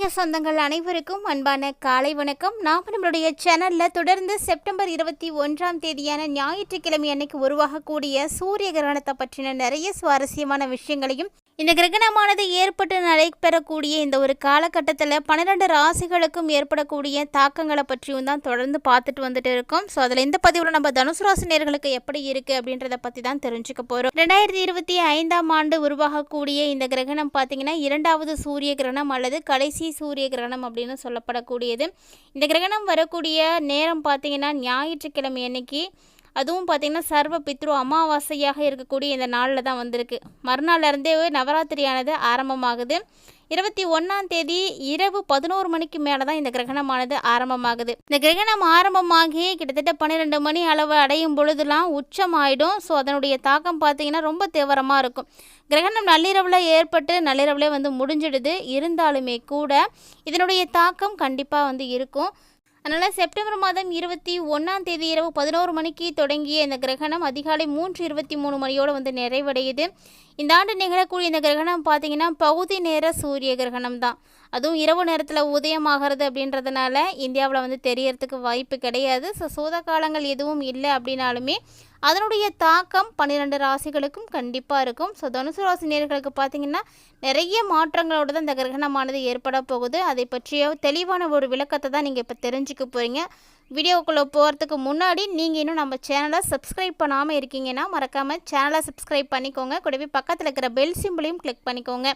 ஆன்மீக சொந்தங்கள் அனைவருக்கும் அன்பான காலை வணக்கம். நாம் நம்மளுடைய சேனலில் தொடர்ந்து செப்டம்பர் இருபத்தி ஒன்றாம் தேதியான ஞாயிற்றுக்கிழமை அன்னைக்கு உருவாகக்கூடிய சூரிய கிரகணத்தை பற்றின நிறைய சுவாரஸ்யமான விஷயங்களையும் இந்த கிரகணமானது ஏற்பட்டு நடைபெறக்கூடிய இந்த ஒரு காலகட்டத்தில் பன்னிரெண்டு ராசிகளுக்கும் ஏற்படக்கூடிய தாக்கங்களை பற்றியும் தான் தொடர்ந்து பார்த்துட்டு வந்துட்டு இருக்கோம். ஸோ அதில் இந்த பதிவில் நம்ம தனுசு ராசி நேர்களுக்கு எப்படி இருக்குது அப்படின்றத பற்றி தான் தெரிஞ்சுக்க போகிறோம் ரெண்டாயிரத்தி இருபத்தி ஐந்தாம் ஆண்டு உருவாகக்கூடிய இந்த கிரகணம் பார்த்தீங்கன்னா இரண்டாவது சூரிய கிரகணம் அல்லது கடைசி சூரிய கிரகணம் அப்படின்னு சொல்லப்படக்கூடியது. இந்த கிரகணம் வரக்கூடிய நேரம் பார்த்திங்கன்னா ஞாயிற்றுக்கிழமை அன்னைக்கு. அதுவும் பார்த்திங்கன்னா சர்வ பித்ரு அமாவாசையாக இருக்கக்கூடிய இந்த நாளில் தான் வந்திருக்கு. மறுநாள்ல இருந்தே நவராத்திரியானது ஆரம்பமாகுது. இருபத்தி ஒன்றாம் தேதி இரவு பதினோரு மணிக்கு மேலே தான் இந்த கிரகணமானது ஆரம்பமாகுது. இந்த கிரகணம் ஆரம்பமாகி கிட்டத்தட்ட பன்னிரெண்டு மணி அளவு அடையும் பொழுதுலாம் உச்சம் ஆயிடும் ஸோ அதனுடைய தாக்கம் பார்த்தீங்கன்னா ரொம்ப தீவிரமாக இருக்கும். கிரகணம் நள்ளிரவில் ஏற்பட்டு நள்ளிரவுலே வந்து முடிஞ்சிடுது. இருந்தாலுமே கூட இதனுடைய தாக்கம் கண்டிப்பாக வந்து இருக்கும். அதனால் செப்டம்பர் மாதம் இருபத்தி ஒன்றாம் தேதி இரவு பதினோரு மணிக்கு தொடங்கிய இந்த கிரகணம் அதிகாலை மூன்று இருபத்தி மூணு மணியோடு வந்து நிறைவடையுது. இந்த ஆண்டு நிகழக்கூடிய இந்த கிரகணம் பார்த்திங்கன்னா பகுதி நேர சூரிய கிரகணம் தான். அதுவும் இரவு நேரத்தில் உதயமாகிறது அப்படின்றதுனால இந்தியாவில் வந்து தெரியறதுக்கு வாய்ப்பு கிடையாது. ஸோ சூத காலங்கள் எதுவும் இல்லை அப்படின்னாலுமே அதனுடைய தாக்கம் பன்னிரெண்டு ராசிகளுக்கும் கண்டிப்பாக இருக்கும். ஸோ தனுசு ராசி நேர்களுக்கு பார்த்தீங்கன்னா நிறைய மாற்றங்களோடு தான் இந்த கிரகணமானது ஏற்பட போகுது. அதை பற்றிய தெளிவான ஒரு விளக்கத்தை தான் நீங்கள் இப்போ தெரிஞ்சுக்க போகிறீங்க வீடியோக்குள்ளே போகிறதுக்கு முன்னாடி நீங்கள் இன்னும் நம்ம சேனலை சப்ஸ்கிரைப் பண்ணாமல் இருக்கீங்கன்னா மறக்காமல் சேனலை சப்ஸ்கிரைப் பண்ணிக்கோங்க. கூடவே பக்கத்தில் இருக்கிற பெல் சிம்பிளையும் கிளிக் பண்ணிக்கோங்க.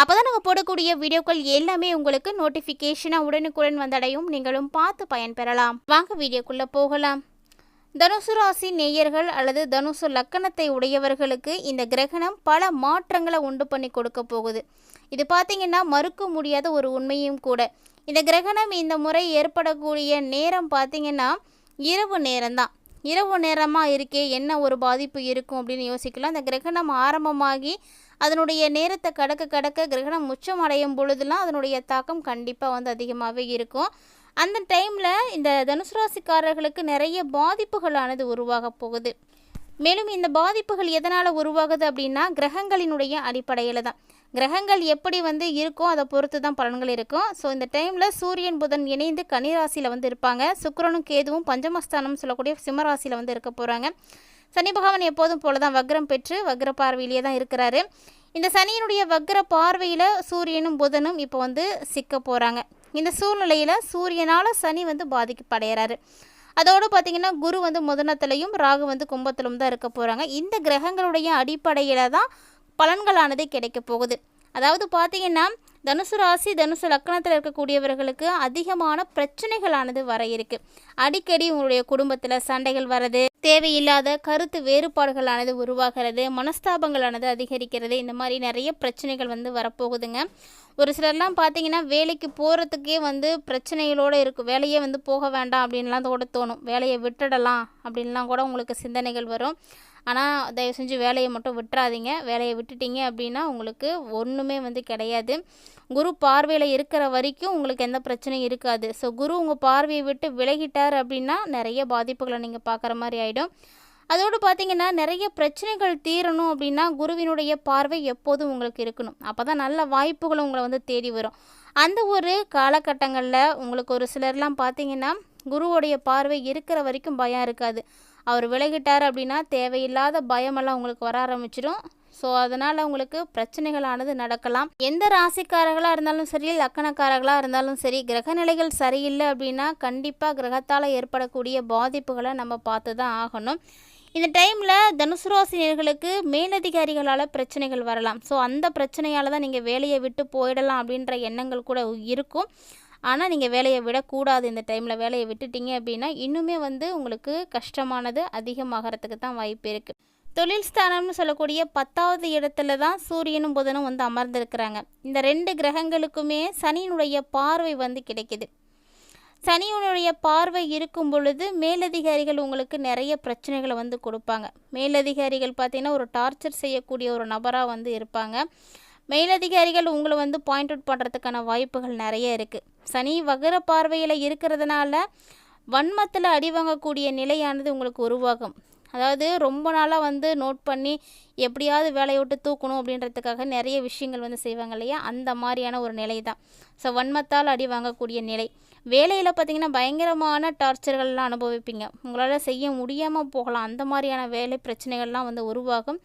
அப்போ தான் நாங்கள் போடக்கூடிய வீடியோக்கள் எல்லாமே உங்களுக்கு நோட்டிஃபிகேஷனாக உடனுக்குடன் வந்தடையும். நீங்களும் பார்த்து பயன்பெறலாம். வாங்க வீடியோக்குள்ளே போகலாம். தனுசு ராசி நேயர்கள் அல்லது தனுசு லக்கணத்தை உடையவர்களுக்கு இந்த கிரகணம் பல மாற்றங்களை உண்டு பண்ணி கொடுக்க போகுது. இது பார்த்திங்கன்னா மறுக்க முடியாத ஒரு உண்மையும் கூட. இந்த கிரகணம் இந்த முறை ஏற்படக்கூடிய நேரம் பார்த்தீங்கன்னா இரவு நேரம்தான். இரவு நேரமாக இருக்கே என்ன ஒரு பாதிப்பு இருக்கும் அப்படின்னு யோசிக்கலாம். அந்த கிரகணம் ஆரம்பமாகி அதனுடைய நேரத்தை கடக்க கடக்க கிரகணம் உச்சம் அடையும் பொழுதுலாம் அதனுடைய தாக்கம் கண்டிப்பாக வந்து அதிகமாகவே இருக்கும். அந்த டைமில் இந்த தனுசு ராசிக்காரர்களுக்கு நிறைய பாதிப்புகளானது உருவாக போகுது. மேலும் இந்த பாதிப்புகள் எதனால் உருவாகுது அப்படின்னா கிரகங்களினுடைய அடிப்படையில் தான். கிரகங்கள் எப்படி வந்து இருக்கோ அதை பொறுத்து தான் பலன்கள் இருக்கும். ஸோ இந்த டைமில் சூரியன் புதன் இணைந்து கனிராசியில் வந்து இருப்பாங்க. சுக்கரனும் கேதுவும் பஞ்சமஸ்தானம் சொல்லக்கூடிய சிம்மராசியில் வந்து இருக்க போகிறாங்க சனி பகவான் எப்போதும் போல தான் வக்ரம் பெற்று வக்ர பார்வையிலேயே தான் இருக்கிறாரு. இந்த சனியினுடைய வக்ர பார்வையில் சூரியனும் புதனும் இப்போ வந்து சிக்க போகிறாங்க இந்த சூழ்நிலையில் சூரியனால் சனி வந்து பாதிக்கப்படைகிறாரு அதோடு பார்த்திங்கன்னா குரு வந்து முதனத்திலையும் ராகு வந்து கும்பத்திலும் தான் இருக்க போகிறாங்க இந்த கிரகங்களுடைய அடிப்படையில் தான் பலன்களானது கிடைக்க போகுது. அதாவது பார்த்தீங்கன்னா தனுசு ராசி தனுசு லக்கணத்தில் இருக்கக்கூடியவர்களுக்கு அதிகமான பிரச்சனைகளானது வர இருக்கு. அடிக்கடி உங்களுடைய குடும்பத்தில் சண்டைகள் வர்றது தேவையில்லாத கருத்து வேறுபாடுகளானது உருவாகிறது மனஸ்தாபங்களானது அதிகரிக்கிறது. இந்த மாதிரி நிறைய பிரச்சனைகள் வந்து வரப்போகுதுங்க. ஒரு சிலர்லாம் பார்த்தீங்கன்னா வேலைக்கு போகிறதுக்கே வந்து பிரச்சனைகளோடு இருக்கும் வேலையே வந்து போக வேண்டாம் அப்படின்லாம் கூட தோணும். வேலையை விட்டுடலாம் அப்படின்லாம் கூட உங்களுக்கு சிந்தனைகள் வரும். ஆனால் தயவு செஞ்சு வேலையை மட்டும் விட்டுறாதீங்க. வேலையை விட்டுட்டீங்க அப்படின்னா உங்களுக்கு ஒன்றுமே வந்து கிடையாது. குரு பார்வையில் இருக்கிற வரைக்கும் உங்களுக்கு எந்த பிரச்சனையும் இருக்காது. ஸோ குரு உங்கள் பார்வையை விட்டு விலகிட்டார் அப்படின்னா நிறைய பாதிப்புகளை நீங்கள் பார்க்குற மாதிரி ஆகிடும் அதோடு பார்த்தீங்கன்னா நிறைய பிரச்சனைகள் தீரணும் அப்படின்னா குருவினுடைய பார்வை எப்போதும் உங்களுக்கு இருக்கணும். அப்போ தான் நல்ல வாய்ப்புகளும் உங்களை வந்து தேடி வரும். அந்த ஒரு காலகட்டங்களில் உங்களுக்கு ஒரு சிலர்லாம் பார்த்தீங்கன்னா குருவோடைய பார்வை இருக்கிற வரைக்கும் பயம் இருக்காது. அவர் விலகிட்டார் அப்படின்னா தேவையில்லாத பயமெல்லாம் உங்களுக்கு வர ஆரம்பிச்சிடும் ஸோ அதனால் உங்களுக்கு பிரச்சனைகளானது நடக்கலாம். எந்த ராசிக்காரர்களாக இருந்தாலும் சரி லக்கணக்காரர்களாக இருந்தாலும் சரி கிரகநிலைகள் சரியில்லை அப்படின்னா கண்டிப்பாக கிரகத்தால் ஏற்படக்கூடிய பாதிப்புகளை நம்ம பார்த்து தான் ஆகணும். இந்த டைமில் தனுசு ராசினியர்களுக்கு மேலதிகாரிகளால் பிரச்சனைகள் வரலாம். ஸோ அந்த பிரச்சனையால் தான் நீங்கள் வேலையை விட்டு போயிடலாம் அப்படின்ற எண்ணங்கள் கூட இருக்கும். ஆனால் நீங்கள் வேலையை விடக்கூடாது இந்த டைமில் வேலையை விட்டுட்டீங்க அப்படின்னா இன்னுமே வந்து உங்களுக்கு கஷ்டமானது அதிகமாகறதுக்கு தான் வாய்ப்பு இருக்குது தொழில் ஸ்தானம்னு சொல்லக்கூடிய பத்தாவது இடத்துல தான் சூரியனும் புதனும் வந்து அமர்ந்திருக்கிறாங்க. இந்த ரெண்டு கிரகங்களுக்குமே சனியினுடைய பார்வை வந்து கிடைக்குது. சனியினுடைய பார்வை இருக்கும் பொழுது மேலதிகாரிகள் உங்களுக்கு நிறைய பிரச்சனைகளை வந்து கொடுப்பாங்க. மேலதிகாரிகள் பார்த்திங்கன்னா ஒரு டார்ச்சர் செய்யக்கூடிய ஒரு நபராக வந்து இருப்பாங்க. மேலதிகாரிகள் உங்களை வந்து பாயிண்ட் அவுட் பண்ணுறதுக்கான வாய்ப்புகள் நிறைய இருக்குது சனி வகர பார்வையில் இருக்கிறதுனால வன்மத்தில் அடி வாங்கக்கூடிய நிலையானது உங்களுக்கு உருவாகும். அதாவது ரொம்ப நாளாக வந்து நோட் பண்ணி எப்படியாவது வேலையை விட்டு தூக்கணும் அப்படின்றதுக்காக நிறைய விஷயங்கள் வந்து செய்வாங்க இல்லையா? அந்த மாதிரியான ஒரு நிலை தான். ஸோ வன்மத்தால் அடி வாங்கக்கூடிய நிலை. வேலையில் பார்த்தீங்கன்னா பயங்கரமான டார்ச்சர்கள்லாம் அனுபவிப்பீங்க. உங்களால் செய்ய முடியாமல் போகலாம். அந்த மாதிரியான வேலை பிரச்சனைகள்லாம் வந்து உருவாகும்.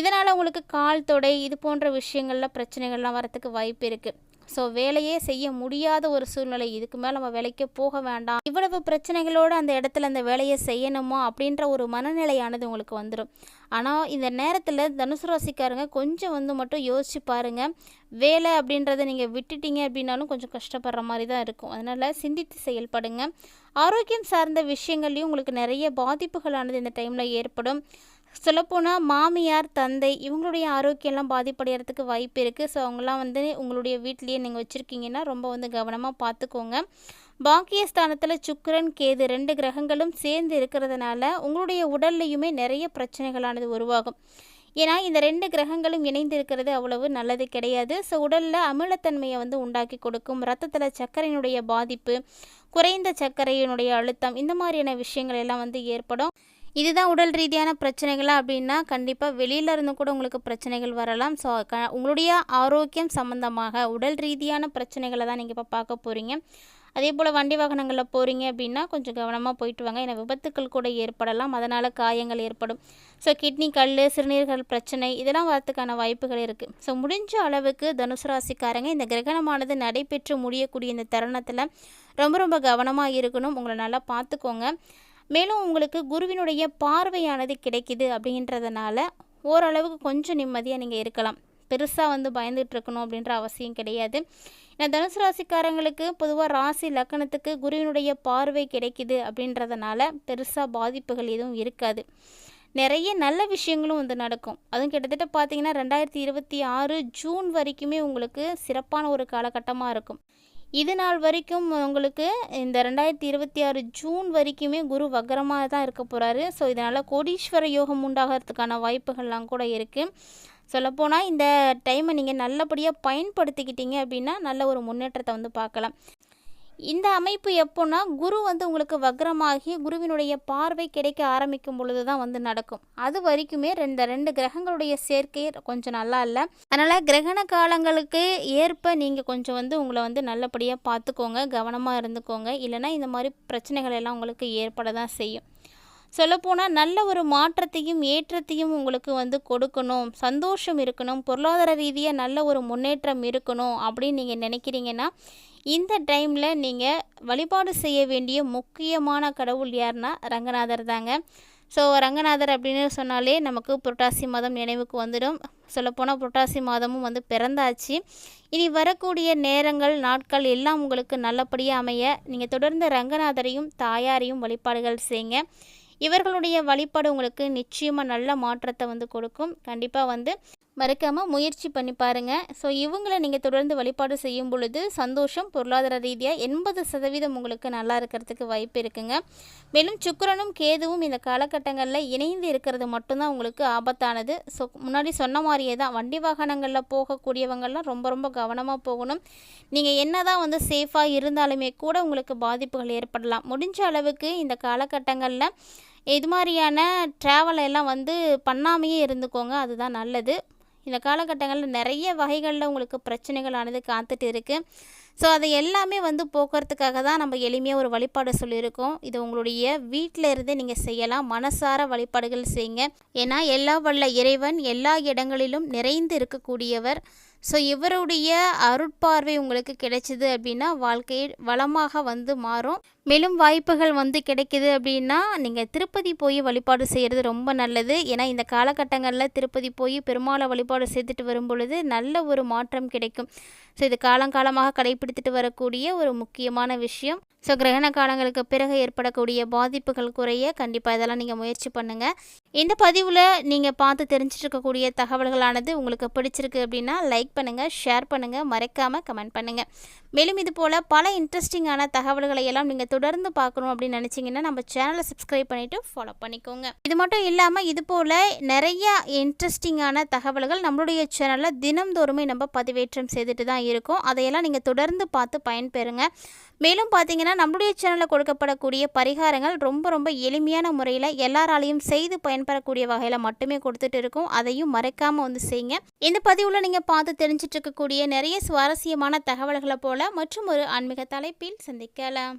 இதனால் உங்களுக்கு கால் தொடை இது போன்ற விஷயங்களில் பிரச்சனைகள்லாம் வரத்துக்கு வாய்ப்பு இருக்குது ஸோ வேலையே செய்ய முடியாத ஒரு சூழ்நிலை. இதுக்கு மேலே நம்ம வேலைக்கு போக வேண்டாம். இவ்வளவு பிரச்சனைகளோடு அந்த இடத்துல அந்த வேலையை செய்யணுமா அப்படின்ற ஒரு மனநிலையானது உங்களுக்கு வந்துடும் ஆனால் இந்த நேரத்தில் தனுசு ராசிக்காரங்க கொஞ்சம் வந்து மட்டும் யோசிச்சு பாருங்கள் வேலை அப்படின்றத நீங்கள் விட்டுட்டீங்க அப்படின்னாலும் கொஞ்சம் கஷ்டப்படுற மாதிரி தான் இருக்கும். அதனால் சிந்தித்து செயல்படுங்க. ஆரோக்கியம் சார்ந்த விஷயங்கள்லையும் உங்களுக்கு நிறைய பாதிப்புகளானது இந்த டைமில் ஏற்படும். சொல்லப்போனால் மாமியார் தந்தை இவங்களுடைய ஆரோக்கியம்லாம் பாதிப்படைகிறதுக்கு வாய்ப்பு இருக்குது ஸோ அவங்களாம் வந்து உங்களுடைய வீட்லேயே நீங்கள் வச்சுருக்கீங்கன்னா ரொம்ப வந்து கவனமாக பார்த்துக்கோங்க பாக்கியஸ்தானத்தில் சுக்கரன் கேது ரெண்டு கிரகங்களும் சேர்ந்து இருக்கிறதுனால உங்களுடைய உடல்லையுமே நிறைய பிரச்சனைகளானது உருவாகும். ஏன்னா இந்த ரெண்டு கிரகங்களும் இணைந்து இருக்கிறது அவ்வளவு நல்லது கிடையாது. ஸோ உடலில் அமிலத்தன்மையை வந்து உண்டாக்கி கொடுக்கும். ரத்தத்தில் சர்க்கரையினுடைய பாதிப்பு குறைந்த சர்க்கரையினுடைய அழுத்தம் இந்த மாதிரியான விஷயங்கள் எல்லாம் வந்து ஏற்படும். இதுதான் உடல் ரீதியான பிரச்சனைகளா அப்படின்னா கண்டிப்பாக வெளியில இருந்து கூட உங்களுக்கு பிரச்சனைகள் வரலாம். ஸோ க உங்களுடைய ஆரோக்கியம் சம்மந்தமாக உடல் ரீதியான பிரச்சனைகளை தான் நீங்கள் இப்போ பார்க்க போகிறீங்க அதே போல் வண்டி வாகனங்களில் போகிறீங்க அப்படின்னா கொஞ்சம் கவனமாக போயிட்டு வாங்க. ஏன்னா விபத்துக்கள் கூட ஏற்படலாம். அதனால் காயங்கள் ஏற்படும். ஸோ கிட்னி கல் சிறுநீர்கள் பிரச்சனை இதெல்லாம் வரத்துக்கான வாய்ப்புகள் இருக்குது ஸோ முடிஞ்ச அளவுக்கு தனுசு ராசிக்காரங்க இந்த கிரகணமானது நடைபெற்று முடியக்கூடிய இந்த தருணத்தில் ரொம்ப ரொம்ப கவனமாக இருக்கணும். உங்களை நல்லா பார்த்துக்கோங்க. மேலும் உங்களுக்கு குருவினுடைய பார்வையானது கிடைக்குது அப்படின்றதுனால ஓரளவுக்கு கொஞ்சம் நிம்மதியாக நீங்கள் இருக்கலாம். பெருசாக வந்து பயந்துகிட்டு இருக்கணும் அப்படின்ற அவசியம் கிடையாது. ஏன்னா தனுசு ராசிக்காரங்களுக்கு பொதுவாக ராசி லக்கணத்துக்கு குருவினுடைய பார்வை கிடைக்குது அப்படின்றதுனால பெருசாக பாதிப்புகள் எதுவும் இருக்காது. நிறைய நல்ல விஷயங்களும் வந்து நடக்கும். அதுவும் கிட்டத்தட்ட பார்த்தீங்கன்னா ரெண்டாயிரத்தி இருபத்தி ஆறு ஜூன் வரைக்குமே உங்களுக்கு சிறப்பான ஒரு காலகட்டமாக இருக்கும். இது நாள் வரைக்கும் உங்களுக்கு இந்த ரெண்டாயிரத்தி இருபத்தி ஆறு ஜூன் வரைக்குமே குரு வக்கரமாக தான் இருக்க போகிறாரு ஸோ இதனால் கோடீஸ்வர யோகம் உண்டாகிறதுக்கான வாய்ப்புகள்லாம் கூட இருக்குது சொல்லப்போனால் இந்த டைமை நீங்கள் நல்லபடியாக பயன்படுத்திக்கிட்டீங்க அப்படின்னா நல்ல ஒரு முன்னேற்றத்தை வந்து பார்க்கலாம். இந்த அமைப்பு எப்போன்னா குரு வந்து உங்களுக்கு வக்ரமாகி குருவினுடைய பார்வை கிடைக்க ஆரம்பிக்கும் பொழுது தான் வந்து நடக்கும். அது வரைக்குமே ரெண்டு ரெண்டு கிரகங்களுடைய சேர்க்கை கொஞ்சம் நல்லா இல்லை. அதனால் கிரகண காலங்களுக்கு ஏற்ப நீங்கள் கொஞ்சம் வந்து உங்களை வந்து நல்லபடியாக பார்த்துக்கோங்க கவனமாக இருந்துக்கோங்க. இல்லைனா இந்த மாதிரி பிரச்சனைகள் எல்லாம் உங்களுக்கு ஏற்பட தான் செய்யும். சொல்லப்போனால் நல்ல ஒரு மாற்றத்தையும் ஏற்றத்தையும் உங்களுக்கு வந்து கொடுக்கணும். சந்தோஷம் இருக்கணும். பொருளாதார ரீதியாக நல்ல ஒரு முன்னேற்றம் இருக்கணும் அப்படின்னு நீங்கள் நினைக்கிறீங்கன்னா இந்த டைமில் நீங்கள் வழிபாடு செய்ய வேண்டிய முக்கியமான கடவுள் யாருன்னா ரங்கநாதர் தாங்க. ஸோ ரங்கநாதர் அப்படின்னு சொன்னாலே நமக்கு புரட்டாசி மாதம் நினைவுக்கு வந்துடும். சொல்லப்போனால் புரட்டாசி மாதமும் வந்து பிறந்தாச்சு. இனி வரக்கூடிய நேரங்கள் நாட்கள் எல்லாம் உங்களுக்கு நல்லபடியாக அமைய நீங்கள் தொடர்ந்து ரங்கநாதரையும் தாயாரையும் வழிபாடுகள் செய்யுங்க. இவர்களுடைய வழிபாடு உங்களுக்கு நிச்சயமாக நல்ல மாற்றத்தை வந்து கொடுக்கும். கண்டிப்பாக வந்து மறக்காமல் முயற்சி பண்ணி பாருங்கள் ஸோ இவங்களை நீங்கள் தொடர்ந்து வழிபாடு செய்யும் பொழுது சந்தோஷம் பொருளாதார ரீதியாக எண்பது சதவீதம் உங்களுக்கு நல்லா இருக்கிறதுக்கு வாய்ப்பு இருக்குங்க. மேலும் சுக்கரனும் கேதுவும் இந்த காலகட்டங்களில் இணைந்து இருக்கிறது மட்டும்தான் உங்களுக்கு ஆபத்தானது. ஸோ முன்னாடி சொன்ன மாதிரியே தான் வண்டி வாகனங்களில் போகக்கூடியவங்கள்லாம் ரொம்ப ரொம்ப கவனமாக போகணும். நீங்கள் என்ன தான் வந்து சேஃபாக இருந்தாலுமே கூட உங்களுக்கு பாதிப்புகள் ஏற்படலாம். முடிஞ்ச அளவுக்கு இந்த காலகட்டங்களில் இது மாதிரியான ட்ராவல் எல்லாம் வந்து பண்ணாமையே இருந்துக்கோங்க. அதுதான் நல்லது. இந்த காலகட்டங்களில் நிறைய வகைகளில் உங்களுக்கு பிரச்சனைகளானது காத்துட்டு இருக்குது ஸோ அதை எல்லாமே வந்து போக்குறதுக்காக தான் நம்ம எளிமையாக ஒரு வழிபாடு சொல்லியிருக்கோம். இது உங்களுடைய வீட்டில் இருந்து நீங்கள் செய்யலாம். மனசார வழிபாடுகள் செய்யுங்க. ஏன்னா எல்லா வல்ல இறைவன் எல்லா இடங்களிலும் நிறைந்து இருக்கக்கூடியவர். ஸோ இவருடைய அருட்பார்வை உங்களுக்கு கிடைச்சிது அப்படின்னா வாழ்க்கை வளமாக வந்து மாறும். மேலும் வாய்ப்புகள் வந்து கிடைக்கிது அப்படின்னா நீங்கள் திருப்பதி போய் வழிபாடு செய்கிறது ரொம்ப நல்லது. ஏன்னா இந்த காலகட்டங்களில் திருப்பதி போய் பெருமாளை வழிபாடு செய்துட்டு வரும் பொழுது நல்ல ஒரு மாற்றம் கிடைக்கும். ஸோ இது காலங்காலமாக கடைபிடித்துட்டு வரக்கூடிய ஒரு முக்கியமான விஷயம். ஸோ கிரகண காலங்களுக்கு பிறகு ஏற்படக்கூடிய பாதிப்புகள் குறைய கண்டிப்பாக இதெல்லாம் நீங்கள் முயற்சி பண்ணுங்கள் இந்த பதிவில் நீங்கள் பார்த்து தெரிஞ்சிட்டு இருக்கக்கூடிய தகவல்களானது உங்களுக்கு பிடிச்சிருக்கு அப்படின்னா லைக் பண்ணுங்கள் ஷேர் பண்ணுங்கள் மறைக்காமல் கமெண்ட் பண்ணுங்கள் மேலும் இது போல் பல இன்ட்ரெஸ்டிங்கான தகவல்களை எல்லாம் நீங்கள் தொடர்ந்து பார்க்கணும் அப்படின்னு நினச்சிங்கன்னா நம்ம சேனலை சப்ஸ்கிரைப் பண்ணிவிட்டு ஃபாலோ பண்ணிக்கோங்க. இது மட்டும் இல்லாமல் இது போல் நிறைய இன்ட்ரெஸ்டிங்கான தகவல்கள் நம்மளுடைய சேனலில் தினம்தோறுமே நம்ம பதிவேற்றம் செய்துட்டு தான் இருக்கோம். அதையெல்லாம் நீங்கள் தொடர்ந்து பார்த்து பயன்பெறுங்க. மேலும் பார்த்தீங்கன்னா நம்மளுடைய சேனலில் கொடுக்கப்படக்கூடிய பரிகாரங்கள் ரொம்ப ரொம்ப எளிமையான முறையில் எல்லாராலையும் செய்து பயன் பயன்பெறக்கூடிய வகையில் மட்டுமே கொடுத்துட்டு இருக்கோம். அதையும் மறைக்காமல் வந்து செய்யுங்க இந்த பதிவில் நீங்கள் பார்த்து தெரிஞ்சிட்டு இருக்கக்கூடிய நிறைய சுவாரஸ்யமான தகவல்களை போல மற்றும் ஒரு ஆன்மீக தலைப்பில் சந்திக்கலாம்.